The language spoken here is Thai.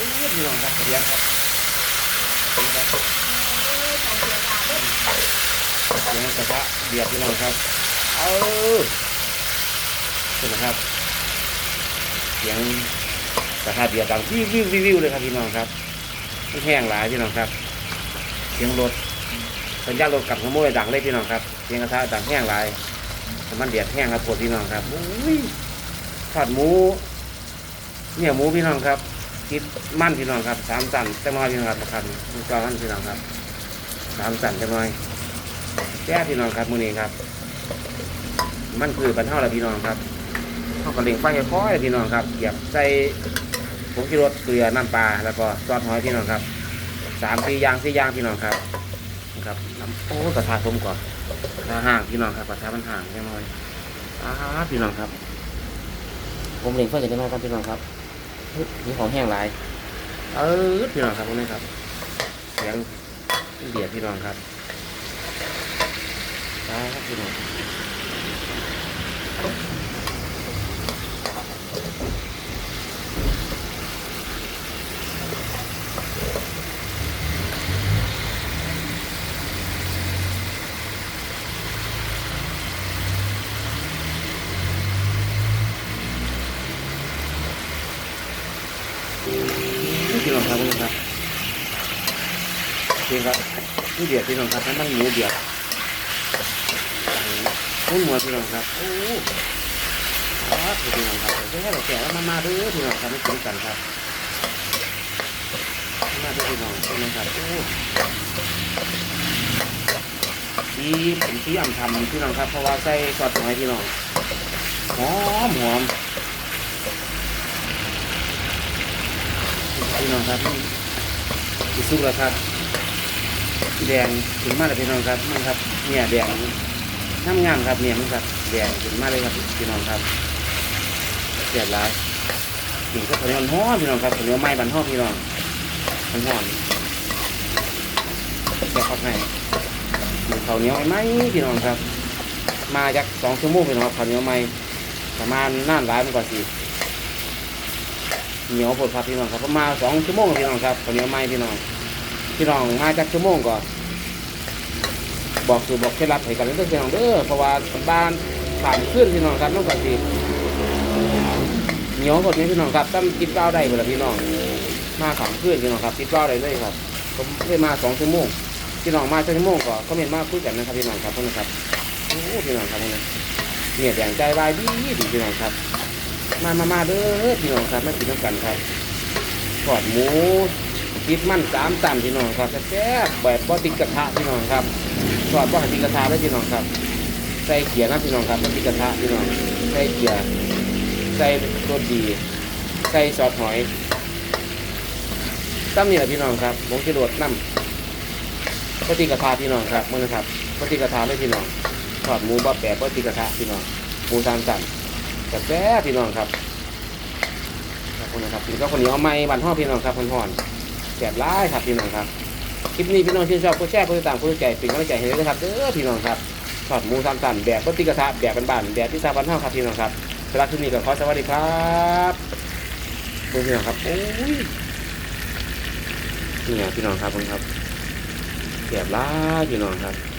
อ้ยพี่น้องครับเลี้ยงครับเลี้ยงกระทะเดือดพี่น้องครับ เอาเห็นไหมครับเสียงกระทะเดือดดังวิววิววิวเลยครับพี่น้องครับมันแห้งหลายพี่น้องครับ เสียงรถสัญญาณรถกลับขโมยดังเลยพี่น้องครับเสียงกระทะดังแห้งหลายมันเดือดแห้งครับปวดพี่น้องครับอุ้ยทอดหมู เนี่ยหมูพี่น้องครับ คิดมั่นพี่น้องครับสามสันจังน้อยพี่น้องครับครับดูจอมันพี่น้องครับสามสันจังน้อยแก้พี่น้องครับมือนี้ครับ มันคือบรรเทาละพี่น้องครับเขาก็เล็งไฟค่อยๆพี่น้องครับเหยียบใส่ผงชูรสเกลือน้ำปลาแล้วก็ซอสหอยพี่น้องครับสามสี่อย่างสี่อย่างพี่น้องครับนะครับโอ้กระทะผมก่อนกระห่างพี่น้องครับกระทะมันห่างแค่น้อยอ้าพี่น้องครับ ผมเล็งไฟจะได้ไหมครับพี่น้องครับ นี่ของแห้งหลาย เออพี่น้องครับพวกนี้ครับเสียงเดียดพี่น้องครับอ้าพี่น้อง พี่น้องครับพี่น้องครับพี่ครับนี่เดือดพี่น้องครับน้ำมันหมูเดือดตังหมูพี่น้องครับ โอ้ครับพี่น้องครับแค่เราแก่แล้วมามาด้วยพี่น้องครับไม่กินกันครับ มาด้วยพี่น้องพี่น้องครับโอ้สีเป็นสีอ่ำทำพี่น้องครับ เพราะว่าใส่ซอสหอยพี่น้องหอมหอม พี่น้องครับอีสุกแล้วครับแดงถึงมากเลยพี่น้องครับมันครับเนี่ยแดงน้ำงามครับเนี่ยมันครับแดงถึงมากเลยครับพี่น้องครับเสียดร้ายกินก็ข้าวหนียวฮ้อพี่น้องครับข้าวเหนียวไม้บันห้อพี่น้องมันห้อนแค่ข้าวให้กินข้าวเหนียวไหม้พี่น้องครับ มาจากสองชั่วโมงพี่น้องครับข้าวเหนียวไหม้ประมาณน่านร้ายมันก่อนสิ เหนียวผดพับพี่น้องครับประมาณสองชั่วโมงพี่น้องครับข้าวเหนียวไหม้พี่น้องพี่น้องมาจากชั่วโมงก่อนบอกคือบอกเคล็ดลับให้กันเรื่องพี่น้องเด้อเพราะว่าบ้านผ่านขึ้นพี่น้องครับน้องกันสิเหนียวผดนี้พี่น้องครับตั้งกินเก้าได้เวลาพี่น้องมาผ่านขึ้นพี่น้องครับกินเก้าได้เลยครับผมได้มาสองชั่วโมงพี่น้องมาชั่วโมงก่อนก็เมียนมาคุยกันนะครับพี่น้องครับพวกนะครับโอ้พี่น้องครับพวกนี้เนี่ยแดงใจวายดีดีพี่น้องครับ มามามาเด้อพี่น้องครับมากินน้ำกันครับทอดหมูคิดมันสามตันพี่น้องครับแซ่บแบบบ่ติดกระทะพี่น้องครับทอดบ่ติดกระทะได้พี่น้องครับ ใส่เกียร์นะพี่น้องครับบ่ติดกระทะพี่น้องใส่เกียร์ใส่รสดีใส่ซอสหอยตั้มนี่แหละพี่น้องครับผมจะโดดน้ำบ่ติดกระทะพี่น้องครับมื่อนะครับบ่ติดกระทะเลยพี่น้องทอดหมูบ่แบบบ่ติดกระทะพี่น้องหมูสามตัน แต่แซ่บพี่น้องครับขอบคุณนะครับกินก็คนเหนียวเอาไม้บันห่อพี่น้องครับคนห่อนแซ่บร้ายครับพี่น้องครับ คลิปนี้พี่น้องชื่นชอบกดแชร์กดติดตามกดใจเป็นกำลังใจให้ด้วยครับเด้อพี่น้องครับทอดหมูสามสันแบบปฏิกระทะแบบบ้านๆแบบที่ซาบันห่อครับพี่น้องครับสำหรับคลิปนี้ก็ขอสวัสดีครับพี่น้องครับโอ้ยนี่ไงพี่น้องครับผมครับแซ่บร้ายพี่น้องครับ